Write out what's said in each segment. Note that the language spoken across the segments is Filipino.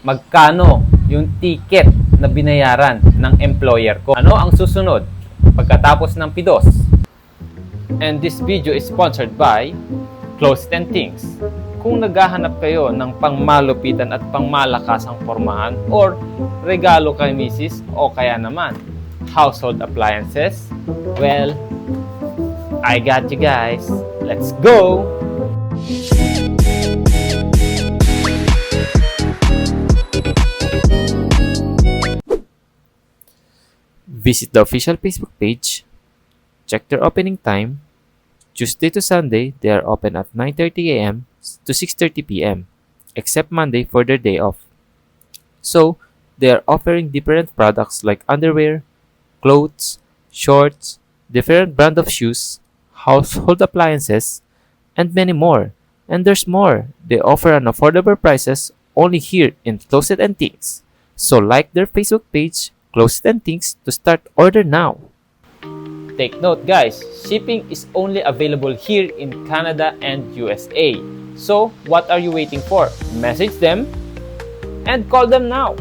magkano yung ticket na binayaran ng employer ko. Ano ang susunod pagkatapos ng PIDOS? And this video is sponsored by Clothes and Things. Kung naghahanap kayo ng pangmalupitan at pangmalakasang pormahan or regalo kay misis o kaya naman household appliances, well, I got you guys. Let's go! Visit the official Facebook page, check their opening time. Tuesday to Sunday, they are open at 9:30 a.m. to 6:30 p.m. except Monday for their day off. So, they are offering different products like underwear, clothes, shorts, different brand of shoes, household appliances, and many more. And there's more. They offer an affordable prices only here in Closet and Things. So like their Facebook page, Closet and Things to start order now. Take note guys, shipping is only available here in Canada and USA. So what are you waiting for? Message them and call them now.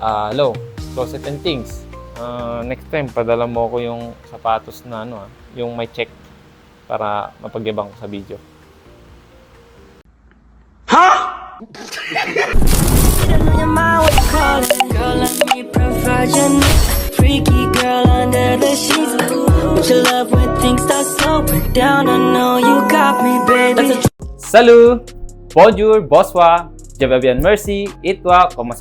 Ah, hello, Closet and Things. Ah, next time, padala mo ko yung sapatos na ano, ah, yung may check para mapagyabang ko sa video. Your mind was calling, girl. Let me provide your needs. Freaky girl under the sheets. Would you love when things start slowing down? I know you got me, baby. Salut! Bonjour, bonsoir, je bien merci, et toi, comment?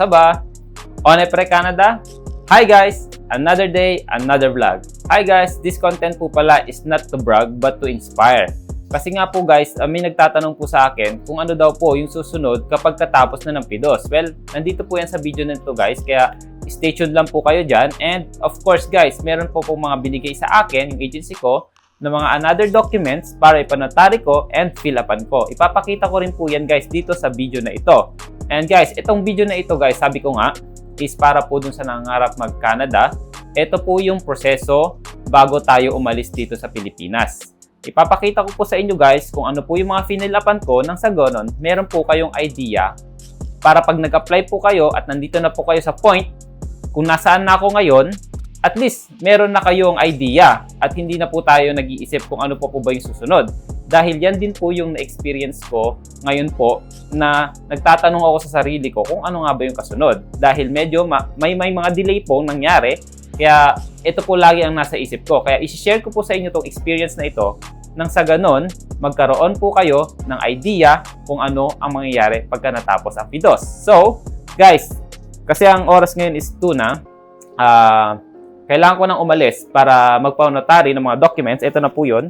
On est prêt Canada? Hi guys! Another day, another vlog. Hi guys, this content po pala is not to brag but to inspire. Kasi nga po guys, uh, may nagtatanong po sa akin kung ano daw po yung susunod kapag katapos na ng PIDOS. Well, nandito po yan sa video na ito guys, kaya stay tuned lang po kayo dyan. And of course guys, meron po po mga binigay sa akin, yung agency ko, ng mga another documents para ipanotary ko and fill upan ko. Ipapakita ko rin po yan guys dito sa video na ito. And guys, itong video na ito guys, sabi ko nga, is para po dun sa nangarap mag-Canada. Ito po yung proseso bago tayo umalis dito sa Pilipinas. Ipapakita ko po sa inyo guys kung ano po yung mga finilapan ko nang sa ganon, meron po kayong idea para pag nag-apply po kayo at nandito na po kayo sa point kung nasaan na ako ngayon, at least meron na kayong idea at hindi na po tayo nag-iisip kung ano po po ba yung susunod. Dahil yan din po yung na-experience ko ngayon po na nagtatanong ako sa sarili ko kung ano nga ba yung kasunod. Dahil medyo ma- may, may mga delay po nangyari, kaya ito po lagi ang nasa isip ko. Kaya isi-share ko po sa inyo tong experience na ito nang sa ganon, magkaroon po kayo ng idea kung ano ang mangyayari pagka natapos ang PIDOS. So, guys, kasi ang oras ngayon is 2 na, ah, kailangan ko nang umalis para magpa-notary ng mga documents. Ito na po yun.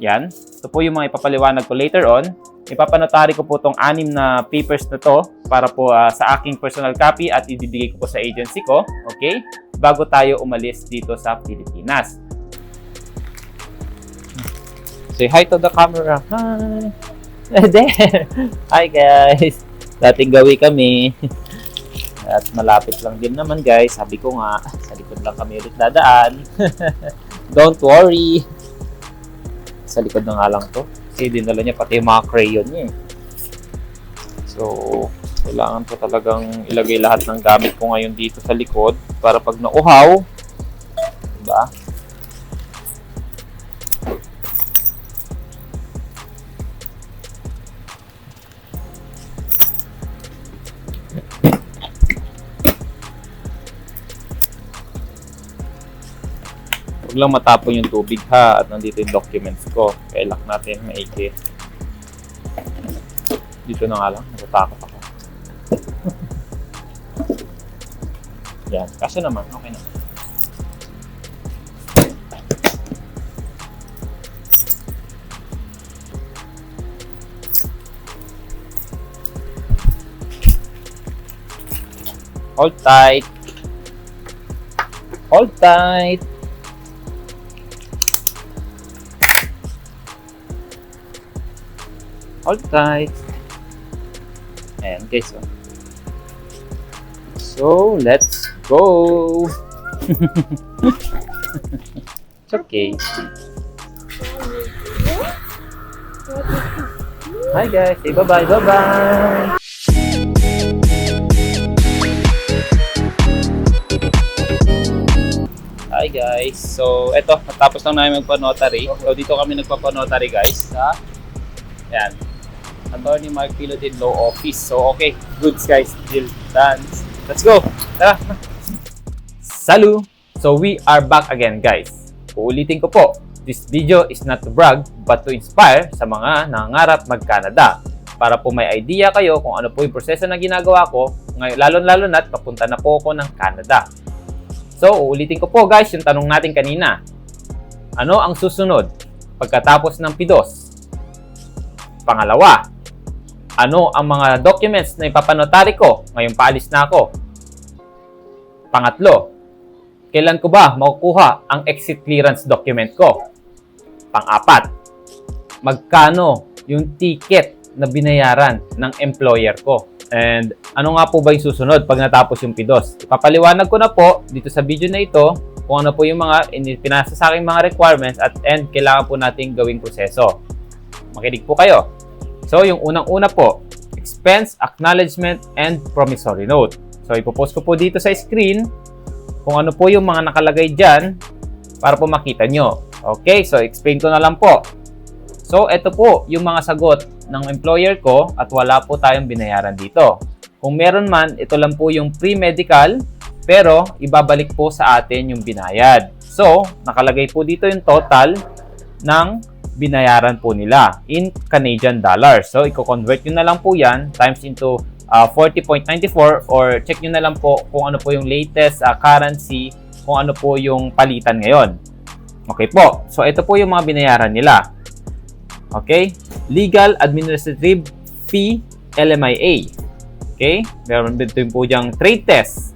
Yan. Ito po yung mga ipapaliwanag ko later on. Ipapanotary ko po tong anim na papers na to para po ah, sa aking personal copy at ibibigay ko po sa agency ko. Okay? Bago tayo umalis dito sa Pilipinas. Say hi to the camera. Hi! There! Hi guys! Dating gawi kami. At malapit lang din naman guys. Sabi ko nga, sa likod lang kami ulit dadaan. Don't worry. Sa likod na nga lang to. Kasi dinala niya pati yung mga crayon niya eh. So, kailangan ko talagang ilagay lahat ng gamit ko ngayon dito sa likod para pag nauhaw, diba? Huwag lang matapon yung tubig ha at nandito yung documents ko. Kaya lock natin maigi. Dito na nga lang, natatakot ako. Yan, kasi naman, okay na. Hold tight. Hold tight. Hold tight. Ayan guys. Oh. So, let's go! it's okay. Hi guys. Say bye-bye. Bye-bye. Hi guys. So, eto, natapos lang namin magpa-notary. So, dito kami nagpa-notary guys sa yan. Attorney Mark Pilotin Law Office. So, okay. Goods guys. Deal done. Let's go. Tara. Salut! So, we are back again guys. Uulitin ko po. This video is not to brag but to inspire sa mga nangangarap mag-Canada para po may idea kayo kung ano po yung proseso na ginagawa ko lalo-lalo na't papunta na po ako ng Canada. So, uulitin ko po guys yung tanong natin kanina. Ano ang susunod pagkatapos ng PIDOS? Pangalawa, ano ang mga documents na ipapanotary ko ngayong paalis na ako? Pangatlo, kailan ko ba makukuha ang exit clearance document ko? Pang-apat, magkano yung ticket na binayaran ng employer ko? And ano nga po ba yung susunod pag natapos yung PIDOS? Ipapaliwanag ko na po dito sa video na ito kung ano po yung mga pinasa sa aking mga requirements at and kailangan po nating gawing proseso. Makinig po kayo. So, yung unang-una po, expense, acknowledgement, and promissory note. So, ipopost ko po dito sa screen kung ano po yung mga nakalagay dyan para po makita nyo. Okay, so explain ko na lang po. So, ito po yung mga sagot ng employer ko at wala po tayong binayaran dito. Kung meron man, ito lang po yung pre-medical pero ibabalik po sa atin yung binayad. So, nakalagay po dito yung total ng binayaran po nila in Canadian dollars. So, i-convert nyo na lang po yan times into uh, 40.94 or check nyo na lang po kung ano po yung latest uh, currency, kung ano po yung palitan ngayon. Okay po. So, ito po yung mga binayaran nila. Okay? Legal Administrative Fee LMIA. Okay? Meron din po diyang trade test.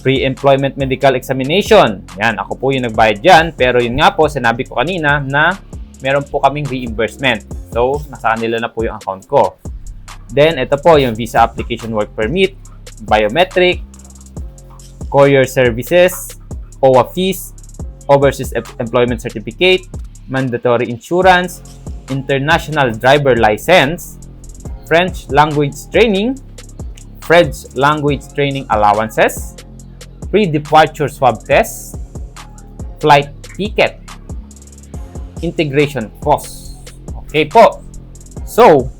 Pre-employment medical examination. Yan, ako po yung nagbayad dyan. Pero yun nga po, sinabi ko kanina na meron po kaming reimbursement. So, nasa kanila na po yung account ko. Then, ito po yung visa application work permit, biometric, courier services, OWA fees, overseas em- employment certificate, mandatory insurance, international driver license, French language training, French language training allowances, pre-departure swab test, flight ticket, integration cost. Okay po. So,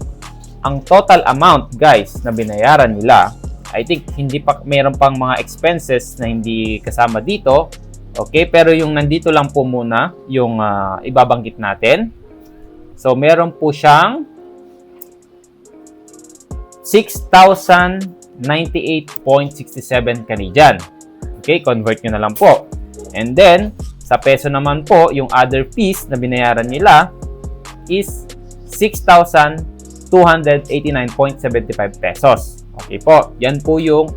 ang total amount guys na binayaran nila, I think hindi pa mayroon pang mga expenses na hindi kasama dito. Okay, pero yung nandito lang po muna yung ah, ibabanggit natin. So, meron po siyang 6,098.67 Canadian. Okay, convert nyo na lang po. And then, sa peso naman po, yung other fees na binayaran nila is 6,289.75 pesos. Okay po, yan po yung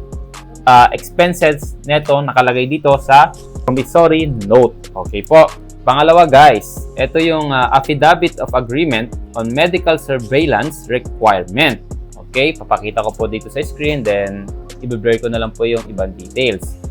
ah, expenses neto nakalagay dito sa promissory note. Okay po. Pangalawa guys, ito yung ah, affidavit of agreement on medical surveillance requirement. Okay, papakita ko po dito sa screen then i-blur ko na lang po yung ibang details.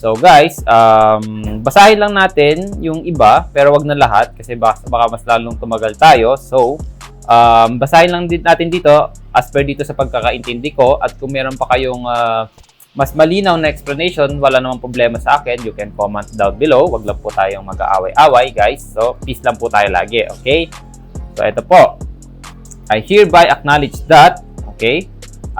So guys, um, basahin lang natin yung iba pero wag na lahat kasi baka, baka mas lalong tumagal tayo. So, um, basahin lang din natin dito as per dito sa pagkakaintindi ko at kung meron pa kayong ah, mas malinaw na explanation, wala namang problema sa akin. You can comment down below. Wag lang po tayong mag-aaway-away, guys. So, peace lang po tayo lagi, okay? So, ito po. I hereby acknowledge that, okay,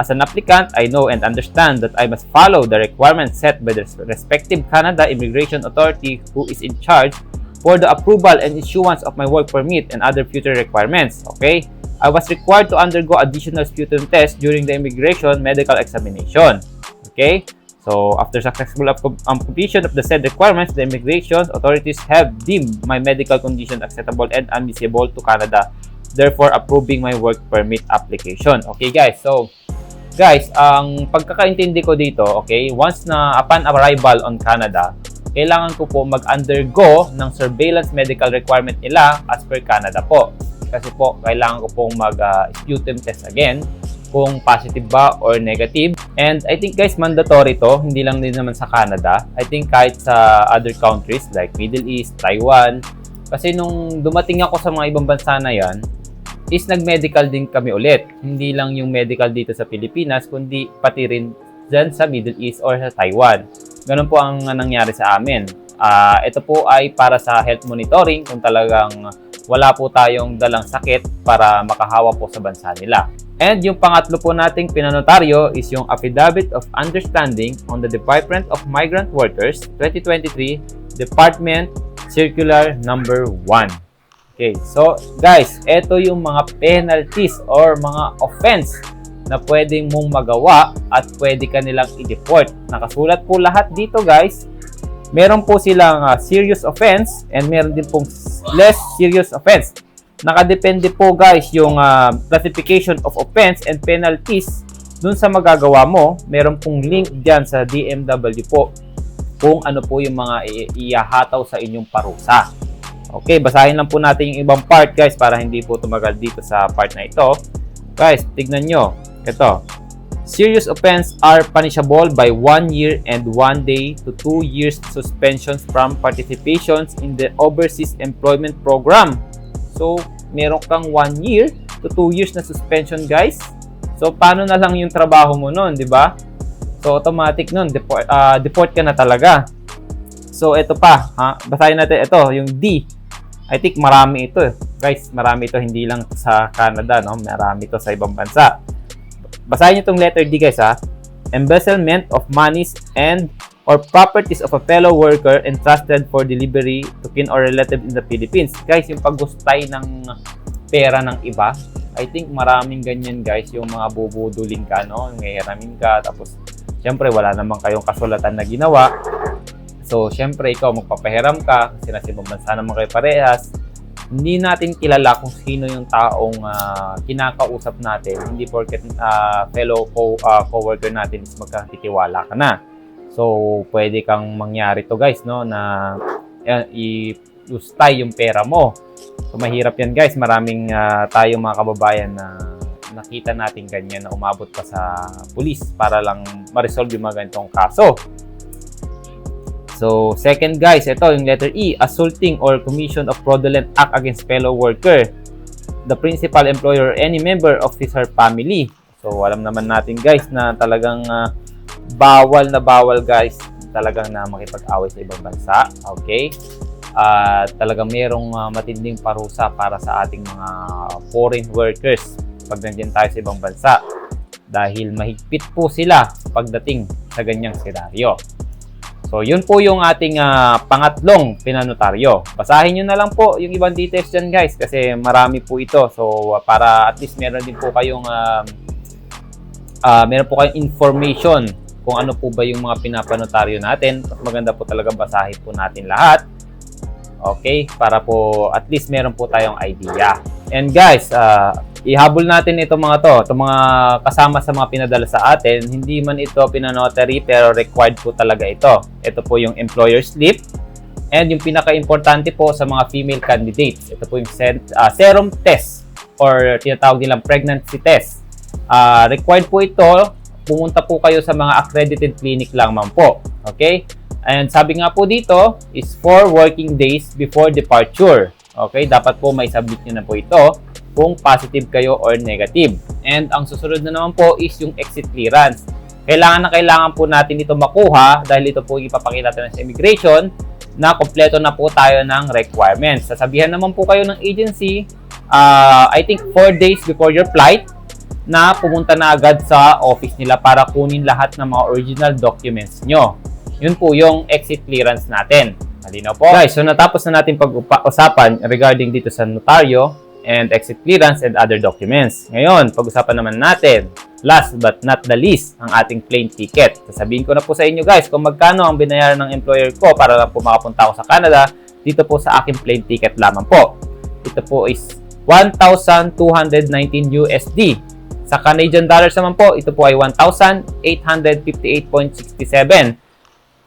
as an applicant, I know and understand that I must follow the requirements set by the respective Canada Immigration Authority who is in charge for the approval and issuance of my work permit and other future requirements, okay? I was required to undergo additional sputum tests during the immigration medical examination. Okay? So, after successful completion of the said requirements, the immigration authorities have deemed my medical condition acceptable and admissible to Canada, therefore approving my work permit application. Okay, guys. So, guys, ang pagkakaintindi ko dito, okay, once na upon arrival on Canada, kailangan ko po mag-undergo ng surveillance medical requirement nila as per Canada po. Kasi po, kailangan ko pong mag-sputum test again kung positive ba or negative. And I think guys, mandatory to. Hindi lang din naman sa Canada. I think kahit sa other countries like Middle East, Taiwan. Kasi nung dumating ako sa mga ibang bansa na yan, is nag-medical din kami ulit. Hindi lang yung medical dito sa Pilipinas, kundi pati rin dyan sa Middle East or sa Taiwan. Ganun po ang nangyari sa amin. Ah, ito po ay para sa health monitoring kung talagang wala po tayong dalang sakit para makahawa po sa bansa nila. And yung pangatlo po nating pinanotaryo is yung Affidavit of Understanding on the Department of Migrant Workers 2023 Department Circular Number 1. Okay, so guys, ito yung mga penalties or mga offense na pwedeng mong magawa at pwede ka nilang i-deport. Nakasulat po lahat dito guys. Meron po silang ah, serious offense and meron din pong less serious offense. Nakadepende po guys yung ah, classification of offense and penalties dun sa magagawa mo. Meron pong link dyan sa DMW po kung ano po yung mga i- iahataw sa inyong parusa. Okay, basahin lang po natin yung ibang part guys para hindi po tumagal dito sa part na ito. Guys, tignan nyo. Ito. Serious offense are punishable by 1 year and 1 day to 2 years suspensions from participations in the Overseas Employment Program. So, meron kang 1 year to 2 years na suspension guys. So, paano na lang yung trabaho mo nun, di ba? So, automatic nun, deport, ah, deport ka na talaga. So, ito pa, ha? Basahin natin ito, yung D. I think marami ito. eh. Guys, marami ito hindi lang sa Canada, no? Marami ito sa ibang bansa. Basahin niyo itong letter D, guys, ha? Embezzlement of monies and or properties of a fellow worker entrusted for delivery to kin or relative in the Philippines. Guys, yung paggustay ng pera ng iba, I think maraming ganyan, guys, yung mga bubudulin ka, no? Ngehiramin ka, tapos Siyempre, wala naman kayong kasulatan na ginawa. So, siyempre, ikaw magpapahiram ka kasi nasa ibang bansa naman kayo parehas. Hindi natin kilala kung sino yung taong ah, kinakausap natin. Hindi porket ah, fellow co- ah, coworker natin is magkakitiwala ka na. So, pwede kang mangyari to guys, no? Na yan, i-ustay yung pera mo. So, mahirap yan guys. Maraming ah, tayong mga kababayan na nakita natin ganyan na umabot pa sa pulis para lang ma-resolve yung mga ganitong kaso. So, second guys, ito yung letter E, assaulting or commission of fraudulent act against fellow worker, the principal employer or any member of his or family. So, alam naman natin guys na talagang ah, bawal na bawal guys talagang na makipag-away sa ibang bansa. Okay? At talagang merong ah, matinding parusa para sa ating mga foreign workers pag nandiyan tayo sa ibang bansa dahil mahigpit po sila pagdating sa ganyang senaryo. So, yun po yung ating ah, pangatlong pinanotaryo. Basahin nyo na lang po yung ibang details dyan guys kasi marami po ito. So, ah, para at least meron din po kayong um, ah, meron po kayong information kung ano po ba yung mga pinapanotaryo natin. Mas maganda po talaga basahin po natin lahat. Okay? Para po at least meron po tayong idea. And guys, ah, ihabol natin itong mga to, itong mga kasama sa mga pinadala sa atin. Hindi man ito pinanotary pero required po talaga ito. Ito po yung employer slip. And yung pinaka-importante po sa mga female candidates, ito po yung ah, serum test or tinatawag nilang pregnancy test. Ah, required po ito, pumunta po kayo sa mga accredited clinic lang man po. Okay? And sabi nga po dito is 4 working days before departure. Okay? Dapat po may submit nyo na po ito kung positive kayo or negative. And ang susunod na naman po is yung exit clearance. Kailangan na kailangan po natin ito makuha dahil ito po ipapakita natin sa immigration na kompleto na po tayo ng requirements. Sasabihan naman po kayo ng agency, uh, I think 4 days before your flight, na pumunta na agad sa office nila para kunin lahat ng mga original documents nyo. Yun po yung exit clearance natin. Malinaw po. Guys, so natapos na natin pag-usapan regarding dito sa notaryo and exit clearance and other documents. Ngayon, pag-usapan naman natin, last but not the least, ang ating plane ticket. Sasabihin ko na po sa inyo guys kung magkano ang binayaran ng employer ko para lang po makapunta ako sa Canada dito po sa aking plane ticket lamang po. Ito po is 1,219 USD. Sa Canadian dollars naman po, ito po ay 1,858.67.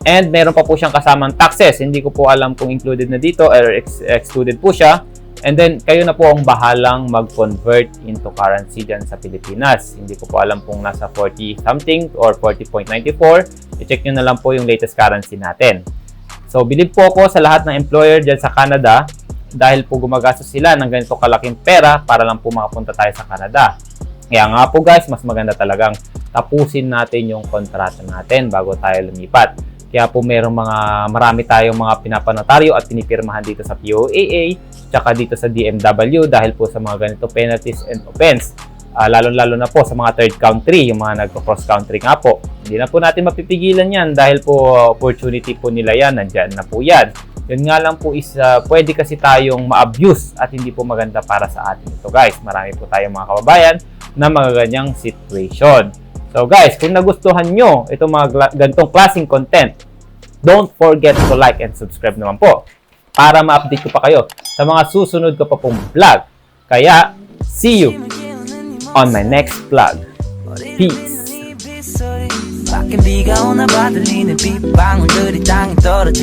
And meron pa po siyang kasamang taxes. Hindi ko po alam kung included na dito or ex- excluded po siya. And then, kayo na po ang bahalang mag-convert into currency dyan sa Pilipinas. Hindi ko po alam kung nasa 40 something or 40.94. I-check nyo na lang po yung latest currency natin. So, bilib po ako sa lahat ng employer dyan sa Canada dahil po gumagastos sila ng ganito kalaking pera para lang po makapunta tayo sa Canada. Kaya nga po guys, mas maganda talagang tapusin natin yung kontrata natin bago tayo lumipat. Kaya po merong mga marami tayong mga pinapanotaryo at pinipirmahan dito sa POAA tsaka dito sa DMW dahil po sa mga ganito penalties and offense. Ah, lalo-lalo na po sa mga third country, yung mga nagko-cross country nga po. Hindi na po natin mapipigilan yan dahil po opportunity po nila yan, nandyan na po yan. Yun nga lang po is ah, pwede kasi tayong ma-abuse at hindi po maganda para sa atin ito guys. Marami po tayong mga kababayan na mga ganyang situation. So guys, kung nagustuhan nyo itong mga ganitong klaseng content, don't forget to like and subscribe naman po para ma-update ko pa kayo sa mga susunod ko pa pong vlog. Kaya, see you on my next vlog. Peace!